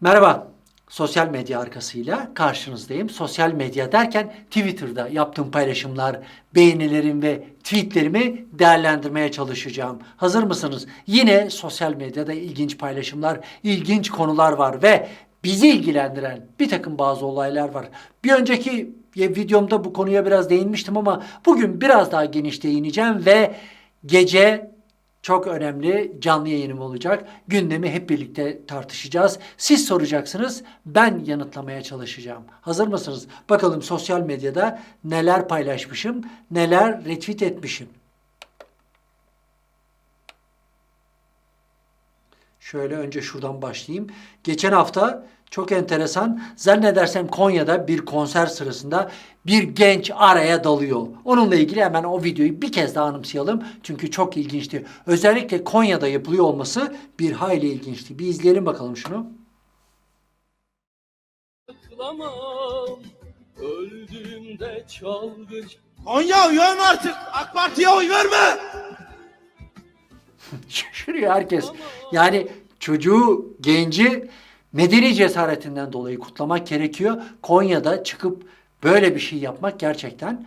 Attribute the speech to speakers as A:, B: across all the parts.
A: Merhaba. Sosyal medya arkasıyla karşınızdayım. Sosyal medya derken Twitter'da yaptığım paylaşımlar, beğenilerim ve tweetlerimi değerlendirmeye çalışacağım. Hazır mısınız? Yine sosyal medyada ilginç paylaşımlar, ilginç konular var ve bizi ilgilendiren bir takım bazı olaylar var. Bir önceki videomda bu konuya biraz değinmiştim ama bugün biraz daha geniş değineceğim ve gece çok önemli canlı yayınım olacak. Gündemi hep birlikte tartışacağız. Siz soracaksınız, ben yanıtlamaya çalışacağım. Hazır mısınız? Bakalım sosyal medyada neler paylaşmışım, neler retweet etmişim. Şöyle önce şuradan başlayayım. Geçen hafta çok enteresan. Zannedersem Konya'da bir konser sırasında bir genç araya dalıyor. Onunla ilgili hemen o videoyu bir kez daha anımsayalım. Çünkü çok ilginçti. Özellikle Konya'da yapılıyor olması bir hayli ilginçti. Bir izleyelim bakalım şunu.
B: Öldüğümde çalgıç
C: Konya uyan artık. AK Parti'ye oy verme.
A: Şaşırıyor herkes. Yani çocuğu, genci medeni cesaretinden dolayı kutlamak gerekiyor. Konya'da çıkıp böyle bir şey yapmak gerçekten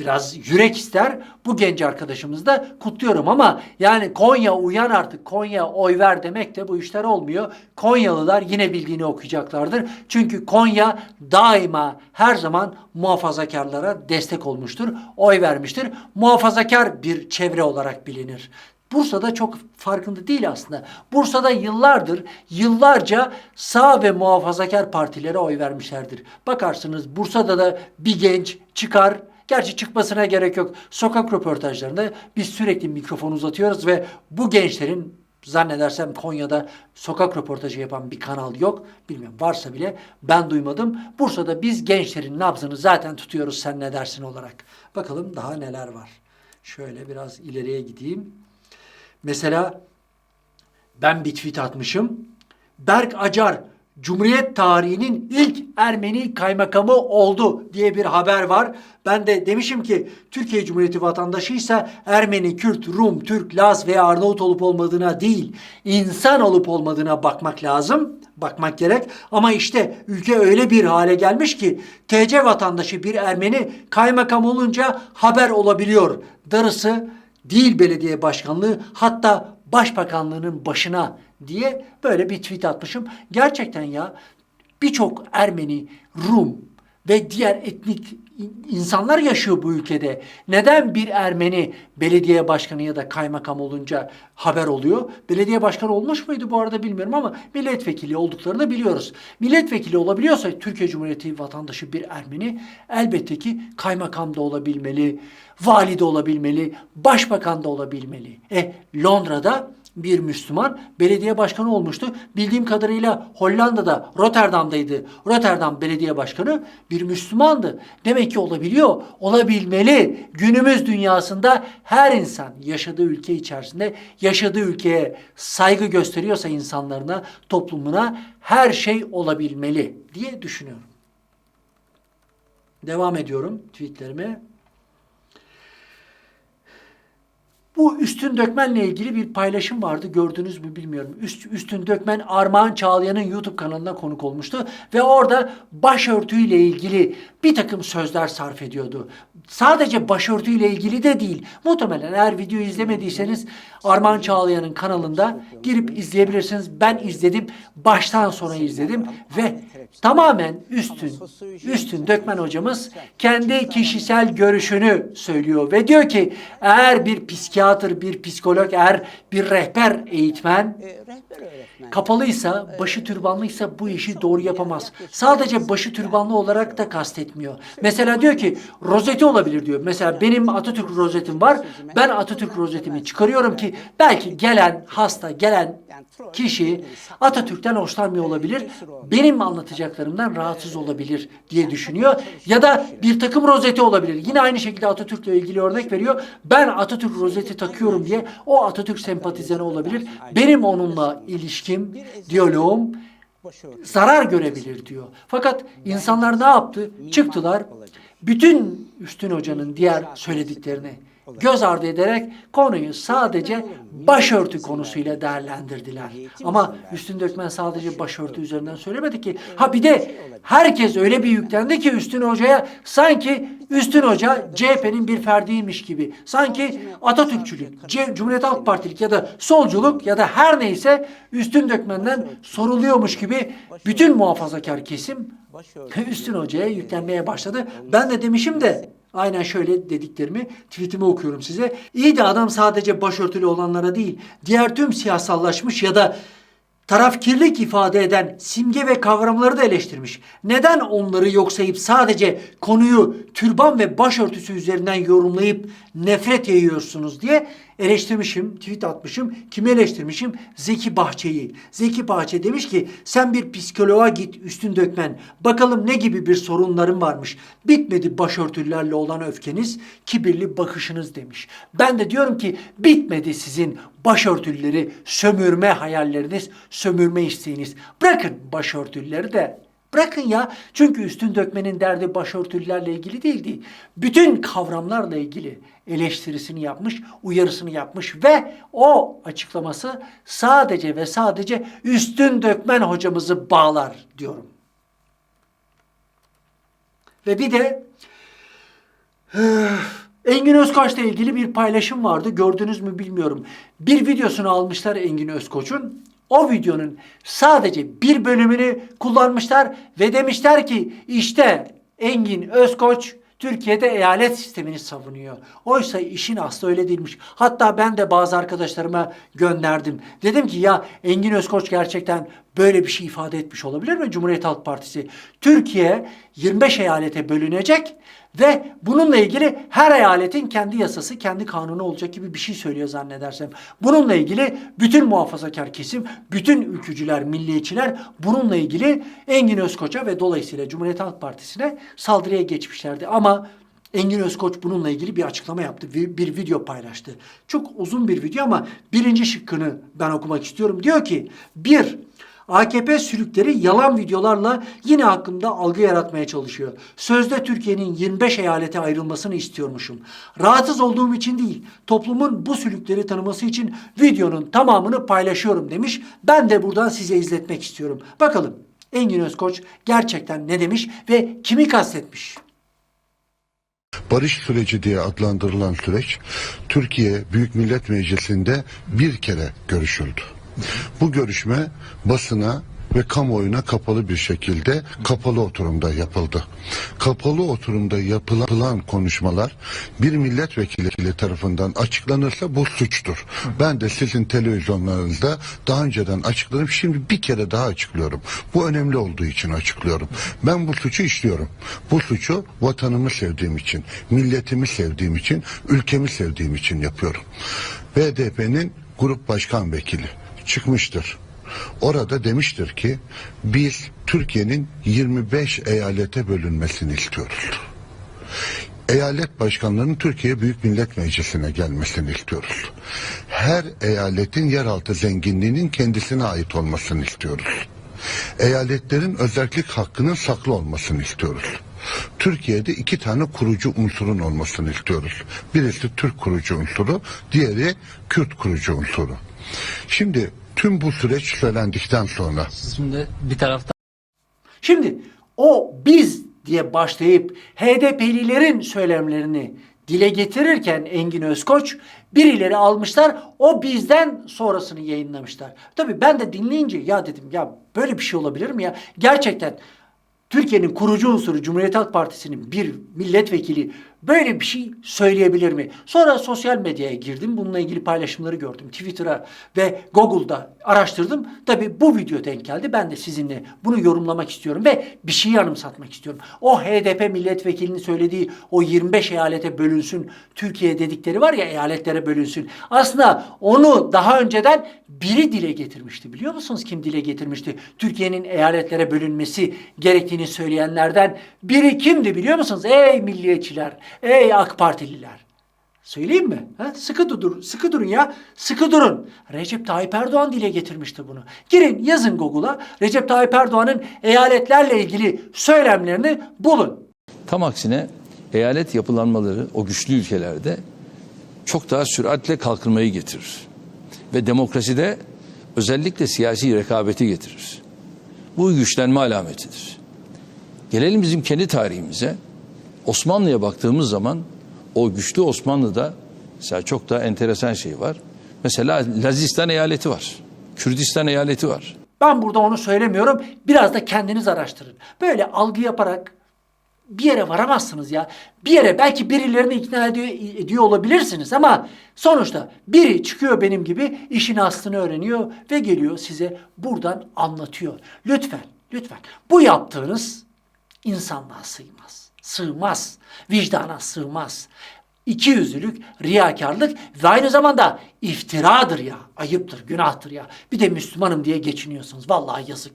A: biraz yürek ister. Bu genç arkadaşımızı da kutluyorum ama yani Konya uyan artık Konya oy ver demek de bu işler olmuyor. Konyalılar yine bildiğini okuyacaklardır. Çünkü Konya daima her zaman muhafazakarlara destek olmuştur. Oy vermiştir. Muhafazakar bir çevre olarak bilinir. Bursa'da çok farkında değil aslında. Bursa'da yıllardır, yıllarca sağ ve muhafazakar partilere oy vermişlerdir. Bakarsınız Bursa'da da bir genç çıkar, Gerçi çıkmasına gerek yok. Sokak röportajlarında biz sürekli mikrofon uzatıyoruz ve bu gençlerin zannedersem Konya'da sokak röportajı yapan bir kanal yok. Bilmiyorum varsa bile ben duymadım. Bursa'da biz gençlerin nabzını zaten tutuyoruz sen ne dersin olarak. Bakalım daha neler var. Şöyle biraz ileriye gideyim. Mesela ben bir tweet atmışım. Berk Acar Cumhuriyet tarihinin ilk Ermeni kaymakamı oldu diye bir haber var. Ben de demişim ki Türkiye Cumhuriyeti vatandaşıysa Ermeni, Kürt, Rum, Türk, Laz veya Arnavut olup olmadığına değil, insan olup olmadığına bakmak lazım. Bakmak gerek. Ama işte ülke öyle bir hale gelmiş ki TC vatandaşı bir Ermeni kaymakam olunca haber olabiliyor. Darısı değil belediye başkanlığı hatta başbakanlığının başına diye böyle bir tweet atmışım. Gerçekten ya birçok Ermeni, Rum ve diğer etnik insanlar yaşıyor bu ülkede. Neden bir Ermeni belediye başkanı ya da kaymakam olunca haber oluyor? Belediye başkanı olmuş muydu bu arada bilmiyorum ama milletvekili olduklarını biliyoruz. Milletvekili olabiliyorsa Türkiye Cumhuriyeti vatandaşı bir Ermeni elbette ki kaymakam da olabilmeli, vali de olabilmeli, başbakan da olabilmeli. E Londra'da bir Müslüman belediye başkanı olmuştu. Bildiğim kadarıyla Hollanda'da Rotterdam'daydı. Rotterdam belediye başkanı bir Müslümandı. Demek ki olabiliyor, olabilmeli. Günümüz dünyasında her insan yaşadığı ülke içerisinde yaşadığı ülkeye saygı gösteriyorsa insanlarına, toplumuna her şey olabilmeli diye düşünüyorum. Devam ediyorum tweetlerime. Bu Üstün Dökmen'le ilgili bir paylaşım vardı. Gördünüz mü bilmiyorum. Üst, Üstün Dökmen Armağan Çağlayan'ın YouTube kanalına konuk olmuştu. Ve orada başörtüyle ilgili bir takım sözler sarf ediyordu. Sadece başörtüyle ilgili de değil. Muhtemelen eğer videoyu izlemediyseniz Armağan Çağlayan'ın kanalında girip izleyebilirsiniz. Ben izledim. Baştan sona izledim. Ve tamamen Üstün, Üstün Dökmen hocamız kendi kişisel görüşünü söylüyor. Ve diyor ki eğer bir psikiyatr, bir psikolog, eğer bir rehber eğitmen kapalıysa, başı türbanlıysa bu işi doğru yapamaz. Sadece başı türbanlı olarak da kastetmiyor. Mesela diyor ki rozeti olabilir diyor. Mesela benim Atatürk rozetim var. Ben Atatürk rozetimi çıkarıyorum ki belki gelen hasta, gelen kişi Atatürk'ten hoşlanmıyor olabilir. Benim anlatacaklarımdan rahatsız olabilir diye düşünüyor. Ya da bir takım rozeti olabilir. Yine aynı şekilde Atatürk'le ilgili örnek veriyor. Ben Atatürk rozeti takıyorum diye o Atatürk sempatizanı olabilir. Benim onunla ilişkim, diyaloğum zarar görebilir diyor. Fakat insanlar ne yaptı? Çıktılar. Bütün Üstün Hoca'nın diğer söylediklerini göz ardı ederek konuyu sadece başörtü konusuyla değerlendirdiler. Ama Üstün Dökmen sadece başörtü üzerinden söylemedi ki. Ha bir de herkes öyle bir yüklendi ki Üstün Hoca'ya sanki Üstün Hoca CHP'nin bir ferdiymiş gibi. Sanki Atatürkçülük, Cumhuriyet Halk Partilik ya da solculuk ya da her neyse Üstün Dökmen'den soruluyormuş gibi bütün muhafazakar kesim Üstün Hoca'ya yüklenmeye başladı. Ben de demişim de aynen şöyle dediklerimi tweetimi okuyorum size. İyi de adam sadece başörtülü olanlara değil, diğer tüm siyasallaşmış ya da tarafkirlik ifade eden simge ve kavramları da eleştirmiş. Neden onları yok sayıp sadece konuyu türban ve başörtüsü üzerinden yorumlayıp nefret yayıyorsunuz diye eleştirmişim, tweet atmışım. Kimi eleştirmişim? Zeki Bahçe'yi. Zeki Bahçe demiş ki sen bir psikoloğa git üstün dökmen. Bakalım ne gibi bir sorunların varmış. Bitmedi başörtülerle olan öfkeniz, kibirli bakışınız demiş. Ben de diyorum ki bitmedi sizin başörtüleri sömürme hayalleriniz, sömürme isteğiniz. Bırakın başörtüleri de Bırakın ya. Çünkü üstün dökmenin derdi başörtülerle ilgili değildi. Bütün kavramlarla ilgili eleştirisini yapmış, uyarısını yapmış ve o açıklaması sadece ve sadece üstün dökmen hocamızı bağlar diyorum. Ve bir de Engin Özkoç'la ilgili bir paylaşım vardı. Gördünüz mü bilmiyorum. Bir videosunu almışlar Engin Özkoç'un. O videonun sadece bir bölümünü kullanmışlar ve demişler ki işte Engin Özkoç Türkiye'de eyalet sistemini savunuyor. Oysa işin aslı öyle değilmiş. Hatta ben de bazı arkadaşlarıma gönderdim. Dedim ki ya Engin Özkoç gerçekten böyle bir şey ifade etmiş olabilir mi Cumhuriyet Halk Partisi? Türkiye 25 eyalete bölünecek ve bununla ilgili her eyaletin kendi yasası, kendi kanunu olacak gibi bir şey söylüyor zannedersem. Bununla ilgili bütün muhafazakar kesim, bütün ülkücüler, milliyetçiler bununla ilgili Engin Özkoç'a ve dolayısıyla Cumhuriyet Halk Partisi'ne saldırıya geçmişlerdi. Ama Engin Özkoç bununla ilgili bir açıklama yaptı. Bir, video paylaştı. Çok uzun bir video ama birinci şıkkını ben okumak istiyorum. Diyor ki bir, AKP sülükleri yalan videolarla yine hakkında algı yaratmaya çalışıyor. Sözde Türkiye'nin 25 eyalete ayrılmasını istiyormuşum. Rahatsız olduğum için değil, toplumun bu sülükleri tanıması için videonun tamamını paylaşıyorum demiş. Ben de buradan size izletmek istiyorum. Bakalım Engin Özkoç gerçekten ne demiş ve kimi kastetmiş?
D: Barış süreci diye adlandırılan süreç Türkiye Büyük Millet Meclisi'nde bir kere görüşüldü. Bu görüşme basına ve kamuoyuna kapalı bir şekilde kapalı oturumda yapıldı. Kapalı oturumda yapılan konuşmalar bir milletvekili tarafından açıklanırsa bu suçtur. Ben de sizin televizyonlarınızda daha önceden açıkladım. Şimdi bir kere daha açıklıyorum. Bu önemli olduğu için açıklıyorum. Ben bu suçu işliyorum. Bu suçu vatanımı sevdiğim için, milletimi sevdiğim için, ülkemi sevdiğim için yapıyorum. BDP'nin grup başkan vekili çıkmıştır. Orada demiştir ki biz Türkiye'nin 25 eyalete bölünmesini istiyoruz. Eyalet başkanlarının Türkiye Büyük Millet Meclisi'ne gelmesini istiyoruz. Her eyaletin yeraltı zenginliğinin kendisine ait olmasını istiyoruz. Eyaletlerin özellik hakkının saklı olmasını istiyoruz. Türkiye'de iki tane kurucu unsurun olmasını istiyoruz. Birisi Türk kurucu unsuru, diğeri Kürt kurucu unsuru. Şimdi tüm bu süreç söylendikten sonra
E: Şimdi bir taraftan
A: Şimdi o biz diye başlayıp HDP'lilerin söylemlerini dile getirirken Engin Özkoç birileri almışlar o bizden sonrasını yayınlamışlar. Tabii ben de dinleyince ya dedim ya böyle bir şey olabilir mi ya? Gerçekten Türkiye'nin kurucu unsuru Cumhuriyet Halk Partisi'nin bir milletvekili böyle bir şey söyleyebilir mi? Sonra sosyal medyaya girdim. Bununla ilgili paylaşımları gördüm. Twitter'a ve Google'da araştırdım. Tabii bu video denk geldi. Ben de sizinle bunu yorumlamak istiyorum ve bir şeyi anımsatmak istiyorum. O HDP milletvekilinin söylediği o 25 eyalete bölünsün Türkiye dedikleri var ya eyaletlere bölünsün. Aslında onu daha önceden biri dile getirmişti. Biliyor musunuz kim dile getirmişti? Türkiye'nin eyaletlere bölünmesi gerektiğini söyleyenlerden biri kimdi biliyor musunuz? Ey milliyetçiler, ey AK Partililer. Söyleyeyim mi? Ha? Sıkı dur, sıkı durun ya. Sıkı durun. Recep Tayyip Erdoğan dile getirmişti bunu. Girin yazın Google'a Recep Tayyip Erdoğan'ın eyaletlerle ilgili söylemlerini bulun.
E: tam aksine eyalet yapılanmaları o güçlü ülkelerde çok daha süratle kalkınmayı getirir. Ve demokraside özellikle siyasi rekabeti getirir. Bu güçlenme alametidir. Gelelim bizim kendi tarihimize. Osmanlı'ya baktığımız zaman o güçlü Osmanlı'da mesela çok da enteresan şey var. Mesela Lazistan eyaleti var. Kürdistan eyaleti var.
A: Ben burada onu söylemiyorum. Biraz da kendiniz araştırın. Böyle algı yaparak bir yere varamazsınız ya. Bir yere belki birilerini ikna ediyor, ediyor olabilirsiniz ama sonuçta biri çıkıyor benim gibi işin aslını öğreniyor ve geliyor size buradan anlatıyor. Lütfen, lütfen bu yaptığınız insanlığa sığmaz. Sığmaz. Vicdana sığmaz. İki yüzlülük, riyakarlık ve aynı zamanda iftiradır ya. Ayıptır, günahtır ya. Bir de Müslümanım diye geçiniyorsunuz. Vallahi yazık.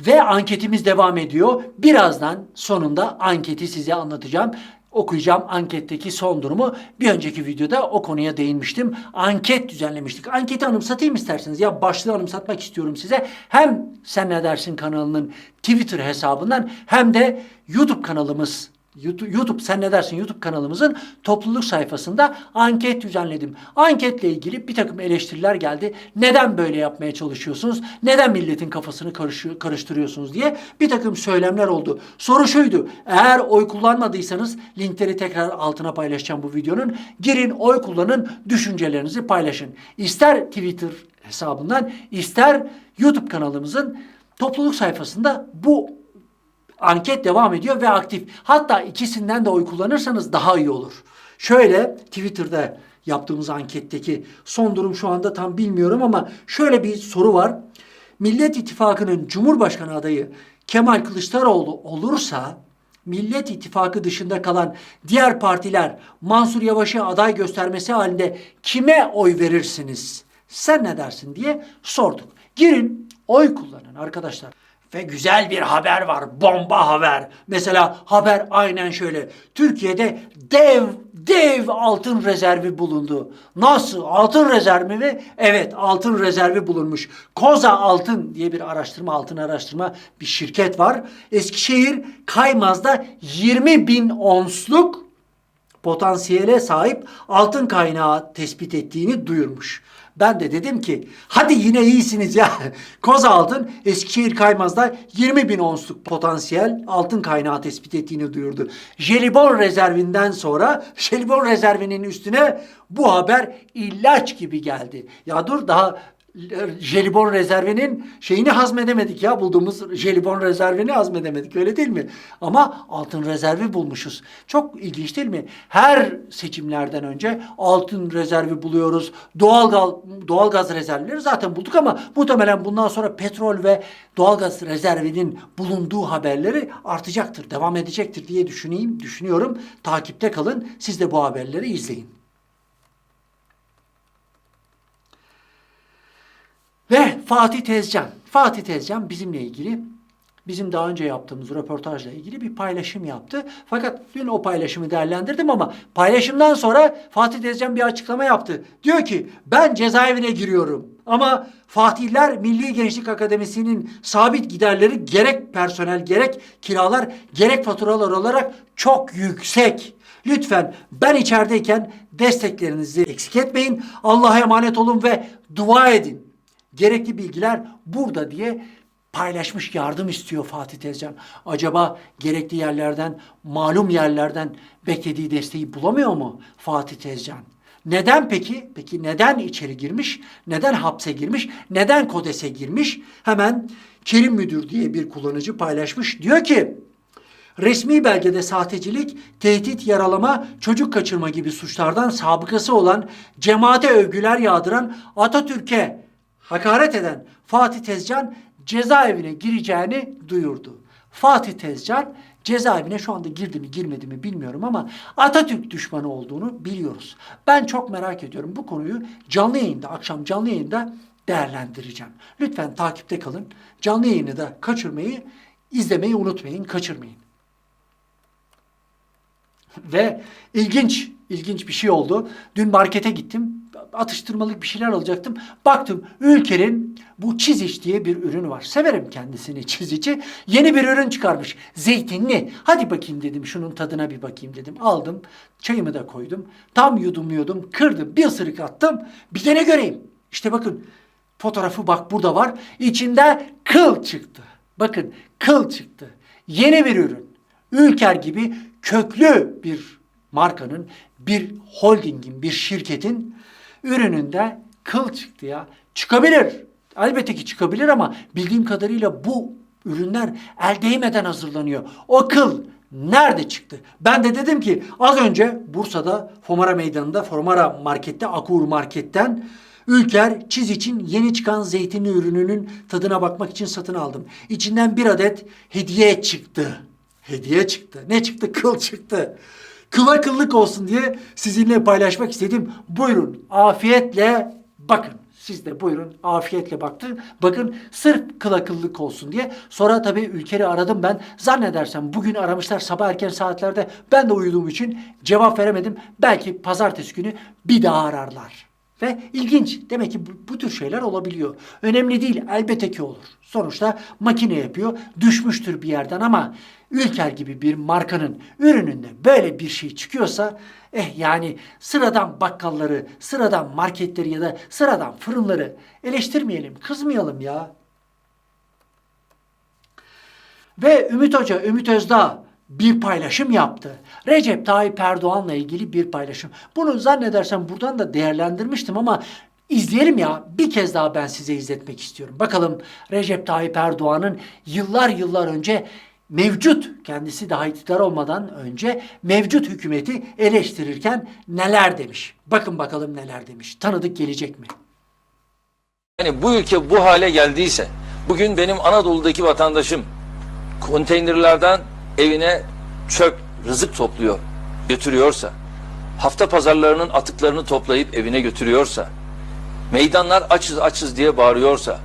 A: Ve anketimiz devam ediyor. Birazdan sonunda anketi size anlatacağım. Okuyacağım anketteki son durumu. Bir önceki videoda o konuya değinmiştim. Anket düzenlemiştik. Anketi anımsatayım isterseniz. Ya başlığı anımsatmak istiyorum size. Hem Sen Ne Dersin kanalının Twitter hesabından hem de YouTube kanalımız YouTube, YouTube Sen Ne Dersin YouTube kanalımızın topluluk sayfasında anket düzenledim. Anketle ilgili bir takım eleştiriler geldi. Neden böyle yapmaya çalışıyorsunuz? Neden milletin kafasını karıştırıyorsunuz diye bir takım söylemler oldu. Soru şuydu. Eğer oy kullanmadıysanız linkleri tekrar altına paylaşacağım bu videonun. Girin oy kullanın düşüncelerinizi paylaşın. İster Twitter hesabından ister YouTube kanalımızın topluluk sayfasında bu anket devam ediyor ve aktif. Hatta ikisinden de oy kullanırsanız daha iyi olur. Şöyle Twitter'da yaptığımız anketteki son durum şu anda tam bilmiyorum ama şöyle bir soru var. Millet İttifakı'nın Cumhurbaşkanı adayı Kemal Kılıçdaroğlu olursa Millet İttifakı dışında kalan diğer partiler Mansur Yavaş'ı aday göstermesi halinde kime oy verirsiniz? Sen ne dersin diye sorduk. Girin oy kullanın arkadaşlar. Ve güzel bir haber var. Bomba haber. Mesela haber aynen şöyle. Türkiye'de dev dev altın rezervi bulundu. Nasıl? Altın rezervi mi? Evet altın rezervi bulunmuş. Koza Altın diye bir araştırma, altın araştırma bir şirket var. Eskişehir Kaymaz'da 20 bin onsluk potansiyele sahip altın kaynağı tespit ettiğini duyurmuş. Ben de dedim ki hadi yine iyisiniz ya. Koz altın Eskişehir Kaymaz'da 20 bin onsluk potansiyel altın kaynağı tespit ettiğini duyurdu. Jelibon rezervinden sonra jelibon rezervinin üstüne bu haber ilaç gibi geldi. Ya dur daha jelibon rezervinin şeyini hazmedemedik ya bulduğumuz jelibon rezervini hazmedemedik öyle değil mi? Ama altın rezervi bulmuşuz. Çok ilginç değil mi? Her seçimlerden önce altın rezervi buluyoruz. Doğal doğalgaz rezervleri zaten bulduk ama muhtemelen bundan sonra petrol ve doğalgaz rezervinin bulunduğu haberleri artacaktır, devam edecektir diye düşüneyim, düşünüyorum. Takipte kalın. Siz de bu haberleri izleyin. Ve Fatih Tezcan. Fatih Tezcan bizimle ilgili bizim daha önce yaptığımız röportajla ilgili bir paylaşım yaptı. Fakat dün o paylaşımı değerlendirdim ama paylaşımdan sonra Fatih Tezcan bir açıklama yaptı. Diyor ki ben cezaevine giriyorum. Ama Fatihler Milli Gençlik Akademisi'nin sabit giderleri gerek personel gerek kiralar gerek faturalar olarak çok yüksek. Lütfen ben içerideyken desteklerinizi eksik etmeyin. Allah'a emanet olun ve dua edin. Gerekli bilgiler burada diye paylaşmış yardım istiyor Fatih Tezcan. Acaba gerekli yerlerden, malum yerlerden beklediği desteği bulamıyor mu Fatih Tezcan? Neden peki? Peki neden içeri girmiş? Neden hapse girmiş? Neden kodese girmiş? Hemen Kerim Müdür diye bir kullanıcı paylaşmış. Diyor ki Resmi belgede sahtecilik, tehdit, yaralama, çocuk kaçırma gibi suçlardan sabıkası olan, cemaate övgüler yağdıran, Atatürk'e hakaret eden Fatih Tezcan cezaevine gireceğini duyurdu. Fatih Tezcan cezaevine şu anda girdi mi girmedi mi bilmiyorum ama Atatürk düşmanı olduğunu biliyoruz. Ben çok merak ediyorum bu konuyu canlı yayında, akşam canlı yayında değerlendireceğim. Lütfen takipte kalın. Canlı yayını da kaçırmayı, izlemeyi unutmayın, kaçırmayın. Ve ilginç, ilginç bir şey oldu. Dün markete gittim. Atıştırmalık bir şeyler alacaktım. Baktım Ülker'in bu çiziç diye bir ürünü var. Severim kendisini çizici. Yeni bir ürün çıkarmış. Zeytinli. Hadi bakayım dedim şunun tadına bir bakayım dedim. Aldım. Çayımı da koydum. Tam yudumluyordum. Kırdım. Bir ısırık attım. Bir de ne göreyim? İşte bakın fotoğrafı bak burada var. İçinde kıl çıktı. Bakın kıl çıktı. Yeni bir ürün. Ülker gibi köklü bir markanın, bir holdingin, bir şirketin ürününde kıl çıktı ya. Çıkabilir. Elbette ki çıkabilir ama bildiğim kadarıyla bu ürünler el değmeden hazırlanıyor. O kıl nerede çıktı? Ben de dedim ki az önce Bursa'da Fomara Meydanı'nda Fomara Market'te Akur Market'ten Ülker Çiz için yeni çıkan zeytinli ürününün tadına bakmak için satın aldım. İçinden bir adet hediye çıktı. Hediye çıktı. Ne çıktı? Kıl çıktı. Kıla kıllık olsun diye sizinle paylaşmak istedim. Buyurun afiyetle bakın. Siz de buyurun afiyetle baktın. Bakın sırf kıla kıllık olsun diye. Sonra tabii ülkeri aradım ben. Zannedersem bugün aramışlar sabah erken saatlerde. Ben de uyuduğum için cevap veremedim. Belki pazartesi günü bir daha ararlar. Ve ilginç. Demek ki bu, bu tür şeyler olabiliyor. Önemli değil. Elbette ki olur. Sonuçta makine yapıyor. Düşmüştür bir yerden ama Ülker gibi bir markanın ürününde böyle bir şey çıkıyorsa eh yani sıradan bakkalları, sıradan marketleri ya da sıradan fırınları eleştirmeyelim, kızmayalım ya. Ve Ümit Hoca, Ümit Özdağ bir paylaşım yaptı. Recep Tayyip Erdoğan'la ilgili bir paylaşım. Bunu zannedersem buradan da değerlendirmiştim ama izleyelim ya. Bir kez daha ben size izletmek istiyorum. Bakalım Recep Tayyip Erdoğan'ın yıllar yıllar önce mevcut kendisi daha iktidar olmadan önce mevcut hükümeti eleştirirken neler demiş. Bakın bakalım neler demiş. Tanıdık gelecek mi?
E: Yani bu ülke bu hale geldiyse, bugün benim Anadolu'daki vatandaşım konteynerlerden evine çöp, rızık topluyor, götürüyorsa, hafta pazarlarının atıklarını toplayıp evine götürüyorsa, meydanlar açız açız diye bağırıyorsa,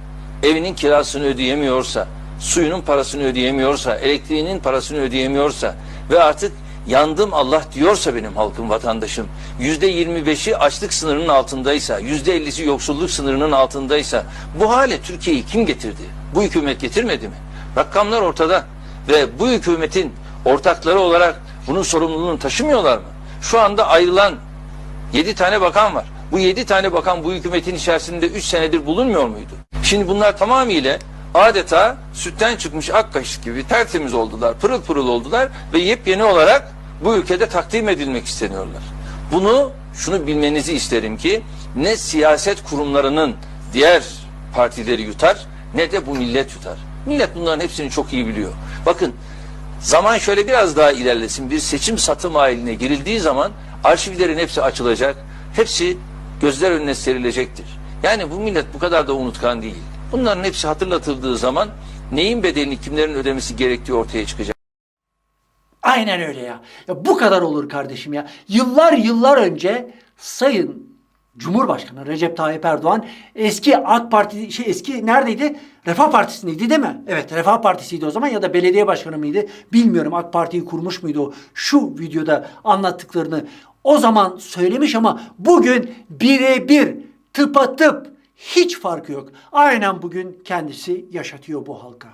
E: evinin kirasını ödeyemiyorsa, suyunun parasını ödeyemiyorsa, elektriğinin parasını ödeyemiyorsa ve artık yandım Allah diyorsa benim halkım, vatandaşım, yüzde yirmi beşi açlık sınırının altındaysa, yüzde ellisi yoksulluk sınırının altındaysa bu hale Türkiye'yi kim getirdi? Bu hükümet getirmedi mi? Rakamlar ortada ve bu hükümetin ortakları olarak bunun sorumluluğunu taşımıyorlar mı? Şu anda ayrılan Yedi tane bakan var. Bu yedi tane bakan bu hükümetin içerisinde üç senedir bulunmuyor muydu? Şimdi bunlar tamamıyla adeta sütten çıkmış ak kaşık gibi tertemiz oldular, pırıl pırıl oldular ve yepyeni olarak bu ülkede takdim edilmek isteniyorlar. Bunu, şunu bilmenizi isterim ki ne siyaset kurumlarının diğer partileri yutar ne de bu millet yutar. Millet bunların hepsini çok iyi biliyor. Bakın Zaman şöyle biraz daha ilerlesin. Bir seçim satım haline girildiği zaman arşivlerin hepsi açılacak. Hepsi gözler önüne serilecektir. Yani bu millet bu kadar da unutkan değil. Bunların hepsi hatırlatıldığı zaman neyin bedelini kimlerin ödemesi gerektiği ortaya çıkacak.
A: Aynen öyle ya. Ya bu kadar olur kardeşim ya. Yıllar yıllar önce Sayın Cumhurbaşkanı Recep Tayyip Erdoğan eski AK Parti şey eski neredeydi? Refah Partisi'ndeydi değil mi? Evet Refah Partisi'ydi o zaman ya da belediye başkanı mıydı? Bilmiyorum AK Parti'yi kurmuş muydu o? Şu videoda anlattıklarını o zaman söylemiş ama bugün birebir tıpatıp hiç farkı yok. Aynen bugün kendisi yaşatıyor bu halka.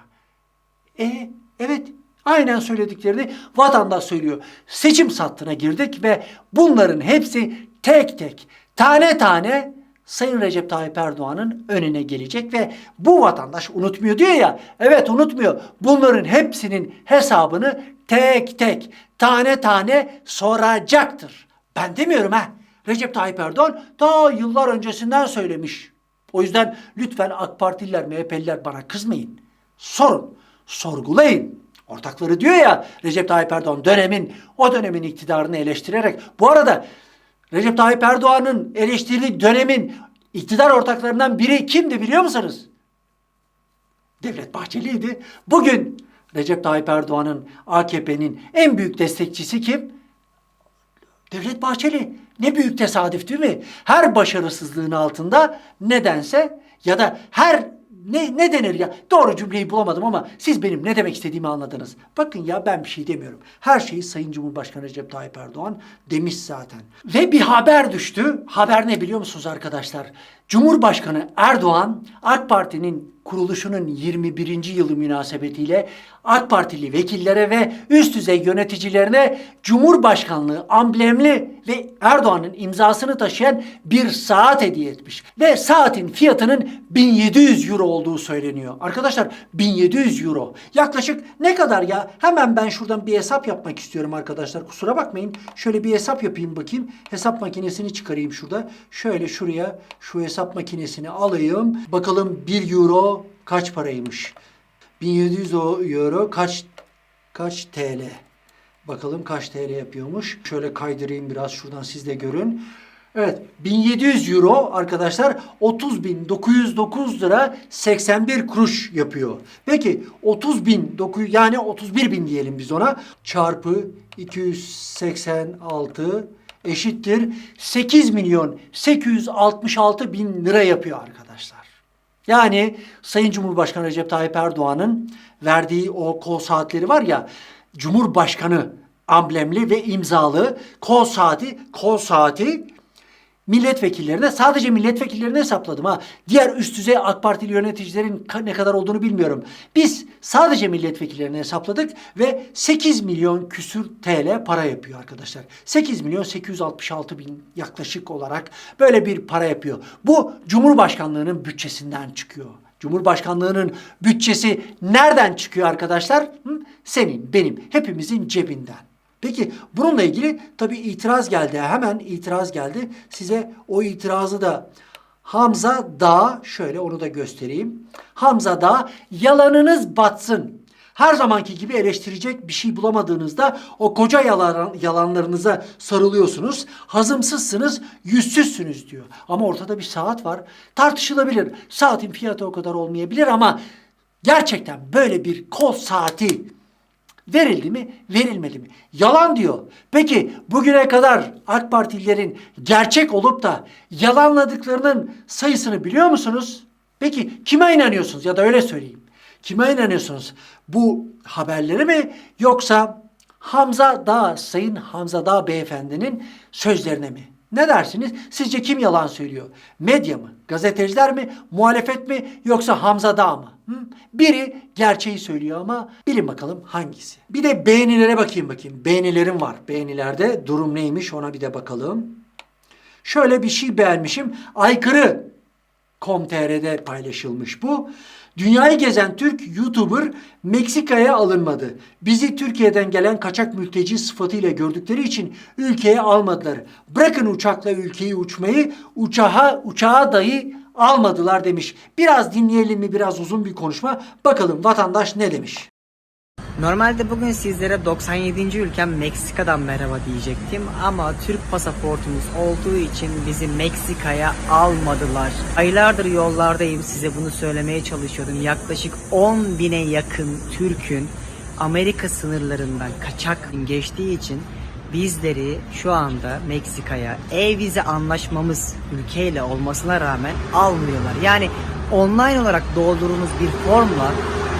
A: E evet aynen söylediklerini vatandaş söylüyor. Seçim sattına girdik ve bunların hepsi tek tek tane tane Sayın Recep Tayyip Erdoğan'ın önüne gelecek ve bu vatandaş unutmuyor diyor ya. Evet unutmuyor. Bunların hepsinin hesabını tek tek tane tane soracaktır. Ben demiyorum ha. Recep Tayyip Erdoğan ta yıllar öncesinden söylemiş. O yüzden lütfen AK Partililer, MHP'liler bana kızmayın. Sorun, sorgulayın. Ortakları diyor ya Recep Tayyip Erdoğan dönemin, o dönemin iktidarını eleştirerek. Bu arada Recep Tayyip Erdoğan'ın eleştirdiği dönemin iktidar ortaklarından biri kimdi biliyor musunuz? Devlet Bahçeli'ydi. Bugün Recep Tayyip Erdoğan'ın AKP'nin en büyük destekçisi kim? Devlet Bahçeli. Ne büyük tesadüf değil mi? Her başarısızlığın altında nedense ya da her ne, ne denir ya? Doğru cümleyi bulamadım ama siz benim ne demek istediğimi anladınız. Bakın ya ben bir şey demiyorum. Her şeyi Sayın Cumhurbaşkanı Recep Tayyip Erdoğan demiş zaten. Ve bir haber düştü. Haber ne biliyor musunuz arkadaşlar? Cumhurbaşkanı Erdoğan AK Parti'nin kuruluşunun 21. yılı münasebetiyle AK Partili vekillere ve üst düzey yöneticilerine Cumhurbaşkanlığı amblemli ve Erdoğan'ın imzasını taşıyan bir saat hediye etmiş. Ve saatin fiyatının 1700 euro olduğu söyleniyor. Arkadaşlar 1700 euro. Yaklaşık ne kadar ya? Hemen ben şuradan bir hesap yapmak istiyorum arkadaşlar. Kusura bakmayın. Şöyle bir hesap yapayım bakayım. Hesap makinesini çıkarayım şurada. Şöyle şuraya şu hesap makinesini alayım. Bakalım 1 euro kaç paraymış? 1700 o- euro kaç kaç TL? Bakalım kaç TL yapıyormuş. Şöyle kaydırayım biraz şuradan siz de görün. Evet 1700 euro arkadaşlar 30.909 lira 81 kuruş yapıyor. Peki 30.000 yani 31.000 diyelim biz ona çarpı 286 eşittir 8 milyon 866 bin lira yapıyor arkadaşlar. Yani Sayın Cumhurbaşkanı Recep Tayyip Erdoğan'ın verdiği o kol saatleri var ya Cumhurbaşkanı amblemli ve imzalı kol saati kol saati milletvekillerine sadece milletvekillerine hesapladım ha. Diğer üst düzey AK Partili yöneticilerin ne kadar olduğunu bilmiyorum. Biz sadece milletvekillerine hesapladık ve 8 milyon küsür TL para yapıyor arkadaşlar. 8 milyon 866 bin yaklaşık olarak böyle bir para yapıyor. Bu Cumhurbaşkanlığının bütçesinden çıkıyor. Cumhurbaşkanlığının bütçesi nereden çıkıyor arkadaşlar? Hı? Senin, benim, hepimizin cebinden. Peki bununla ilgili tabii itiraz geldi. Hemen itiraz geldi. Size o itirazı da Hamza Dağ şöyle onu da göstereyim. Hamza Dağ yalanınız batsın. Her zamanki gibi eleştirecek bir şey bulamadığınızda o koca yalan, yalanlarınıza sarılıyorsunuz. Hazımsızsınız, yüzsüzsünüz diyor. Ama ortada bir saat var. Tartışılabilir. Saatin fiyatı o kadar olmayabilir ama gerçekten böyle bir kol saati Verildi mi, verilmedi mi? Yalan diyor. Peki bugüne kadar AK Partililerin gerçek olup da yalanladıklarının sayısını biliyor musunuz? Peki kime inanıyorsunuz ya da öyle söyleyeyim. Kime inanıyorsunuz? Bu haberleri mi yoksa Hamza Dağ, Sayın Hamza Dağ beyefendinin sözlerine mi? Ne dersiniz? Sizce kim yalan söylüyor? Medya mı? Gazeteciler mi? Muhalefet mi? Yoksa Hamza Dağ mı? Biri gerçeği söylüyor ama bilin bakalım hangisi? Bir de beğenilere bakayım bakayım. Beğenilerim var. Beğenilerde durum neymiş ona bir de bakalım. Şöyle bir şey beğenmişim. Aykırı Com.tr'de paylaşılmış bu. Dünyayı gezen Türk YouTuber Meksika'ya alınmadı. Bizi Türkiye'den gelen kaçak mülteci sıfatıyla gördükleri için ülkeye almadılar. Bırakın uçakla ülkeyi uçmayı, uçağa, uçağa dahi almadılar demiş. Biraz dinleyelim mi biraz uzun bir konuşma. Bakalım vatandaş ne demiş.
F: Normalde bugün sizlere 97. ülkem Meksika'dan merhaba diyecektim ama Türk pasaportumuz olduğu için bizi Meksika'ya almadılar. Aylardır yollardayım size bunu söylemeye çalışıyordum. Yaklaşık 10 bine yakın Türk'ün Amerika sınırlarından kaçak geçtiği için bizleri şu anda Meksika'ya e-vize anlaşmamız ülkeyle olmasına rağmen almıyorlar. Yani online olarak doldurduğunuz bir formla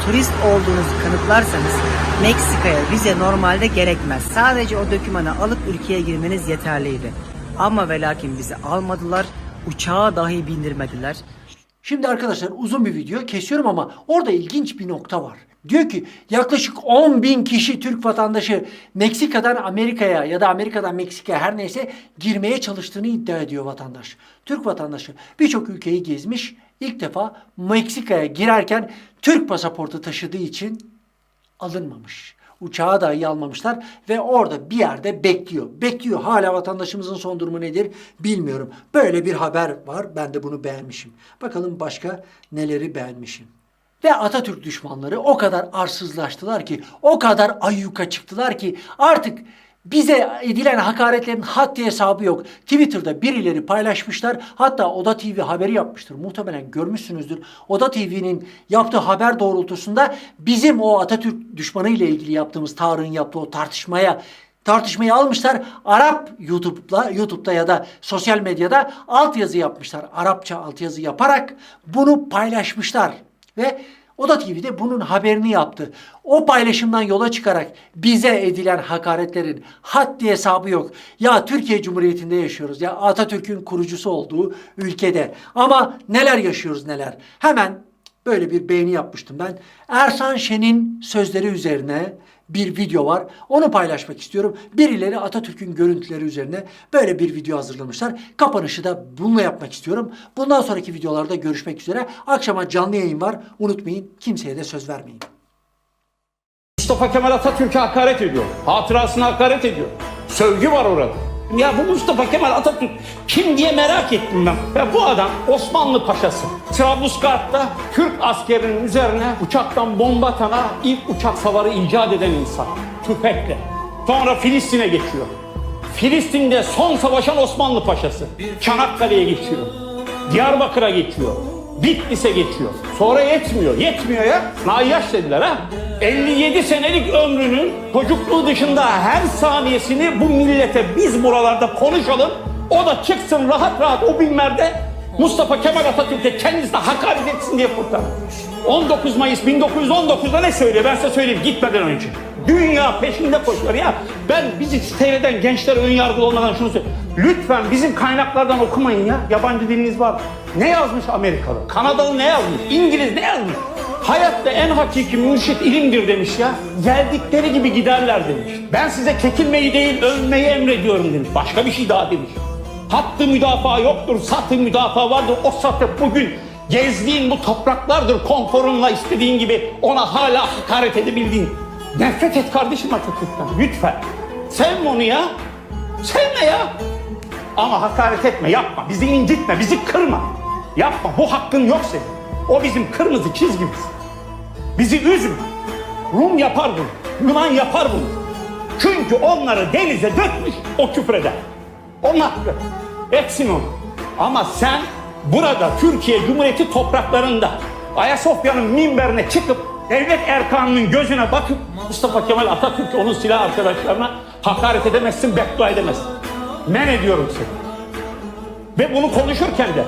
F: turist olduğunuzu kanıtlarsanız Meksika'ya vize normalde gerekmez. Sadece o dokümanı alıp ülkeye girmeniz yeterliydi. Ama ve lakin bizi almadılar, uçağa dahi bindirmediler.
A: Şimdi arkadaşlar uzun bir video kesiyorum ama orada ilginç bir nokta var. Diyor ki yaklaşık 10 bin kişi Türk vatandaşı Meksika'dan Amerika'ya ya da Amerika'dan Meksika'ya her neyse girmeye çalıştığını iddia ediyor vatandaş. Türk vatandaşı birçok ülkeyi gezmiş ilk defa Meksika'ya girerken Türk pasaportu taşıdığı için alınmamış. Uçağa dahi almamışlar ve orada bir yerde bekliyor. Bekliyor. Hala vatandaşımızın son durumu nedir bilmiyorum. Böyle bir haber var. Ben de bunu beğenmişim. Bakalım başka neleri beğenmişim. Ve Atatürk düşmanları o kadar arsızlaştılar ki, o kadar ayyuka çıktılar ki artık bize edilen hakaretlerin haddi hesabı yok. Twitter'da birileri paylaşmışlar. Hatta Oda TV haberi yapmıştır. Muhtemelen görmüşsünüzdür. Oda TV'nin yaptığı haber doğrultusunda bizim o Atatürk düşmanı ile ilgili yaptığımız Tarık'ın yaptığı o tartışmaya tartışmayı almışlar. Arap YouTube'la YouTube'da ya da sosyal medyada altyazı yapmışlar. Arapça altyazı yaparak bunu paylaşmışlar. Ve Oda TV'de bunun haberini yaptı. O paylaşımdan yola çıkarak bize edilen hakaretlerin haddi hesabı yok. Ya Türkiye Cumhuriyeti'nde yaşıyoruz. Ya Atatürk'ün kurucusu olduğu ülkede. Ama neler yaşıyoruz neler. Hemen böyle bir beğeni yapmıştım ben. Ersan Şen'in sözleri üzerine bir video var. Onu paylaşmak istiyorum. Birileri Atatürk'ün görüntüleri üzerine böyle bir video hazırlamışlar. Kapanışı da bununla yapmak istiyorum. Bundan sonraki videolarda görüşmek üzere. Akşama canlı yayın var. Unutmayın kimseye de söz vermeyin.
G: Mustafa Kemal Atatürk'e hakaret ediyor. Hatırasına hakaret ediyor. Sövgü var orada. Ya bu Mustafa Kemal Atatürk kim diye merak ettim ben. Ya bu adam Osmanlı Paşası. Trablusgarp'ta Türk askerinin üzerine uçaktan bomba atana ilk uçak savarı icat eden insan. Tüfekle. Sonra Filistin'e geçiyor. Filistin'de son savaşan Osmanlı Paşası. Çanakkale'ye geçiyor. Diyarbakır'a geçiyor. Bitlis'e geçiyor. Sonra yetmiyor. Yetmiyor ya. Nayaş dediler ha. 57 senelik ömrünün çocukluğu dışında her saniyesini bu millete biz buralarda konuşalım. O da çıksın rahat rahat o binlerde Mustafa Kemal Atatürk'e kendisine hakaret etsin diye kurtar. 19 Mayıs 1919'da ne söylüyor? Ben size söyleyeyim gitmeden önce. Dünya peşinde koşuyor ya. Ben bizi seyreden gençler ön yargılı olmadan şunu söyleyeyim. Lütfen bizim kaynaklardan okumayın ya. Yabancı diliniz var. Ne yazmış Amerikalı? Kanadalı ne yazmış? İngiliz ne yazmış? Hayatta en hakiki mürşit ilimdir demiş ya. Geldikleri gibi giderler demiş. Ben size çekilmeyi değil övmeyi emrediyorum demiş. Başka bir şey daha demiş. Hattı müdafaa yoktur, satı müdafaa vardır. O satı bugün gezdiğin bu topraklardır. Konforunla istediğin gibi ona hala hakaret edebildiğin. Nefret et kardeşim Atatürk'ten lütfen. Sevme onu ya. Sevme ya. Ama hakaret etme, yapma. Bizi incitme, bizi kırma. Yapma, bu hakkın yok senin. O bizim kırmızı çizgimiz. Bizi üzme. Rum yapar bunu, Yunan yapar bunu. Çünkü onları denize dökmüş, o küfreder. Onun hakkı. Etsin onu. Ama sen burada Türkiye Cumhuriyeti topraklarında Ayasofya'nın minberine çıkıp devlet erkanının gözüne bakıp Mustafa Kemal Atatürk onun silah arkadaşlarına hakaret edemezsin, beddua edemezsin. Men ediyorum seni. Ve bunu konuşurken de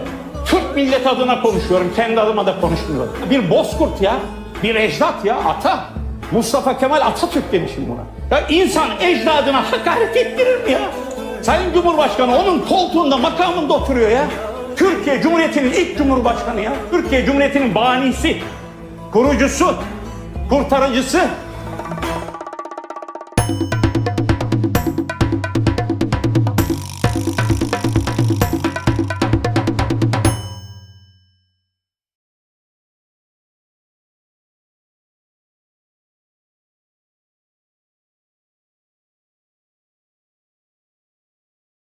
G: Türk millet adına konuşuyorum. Kendi adıma da konuşmuyorum. Bir bozkurt ya. Bir ecdat ya. Ata. Mustafa Kemal Atatürk demişim buna. Ya insan ecdadına hakaret ettirir mi ya? Sayın Cumhurbaşkanı onun koltuğunda makamında oturuyor ya. Türkiye Cumhuriyeti'nin ilk Cumhurbaşkanı ya. Türkiye Cumhuriyeti'nin banisi, kurucusu, kurtarıcısı,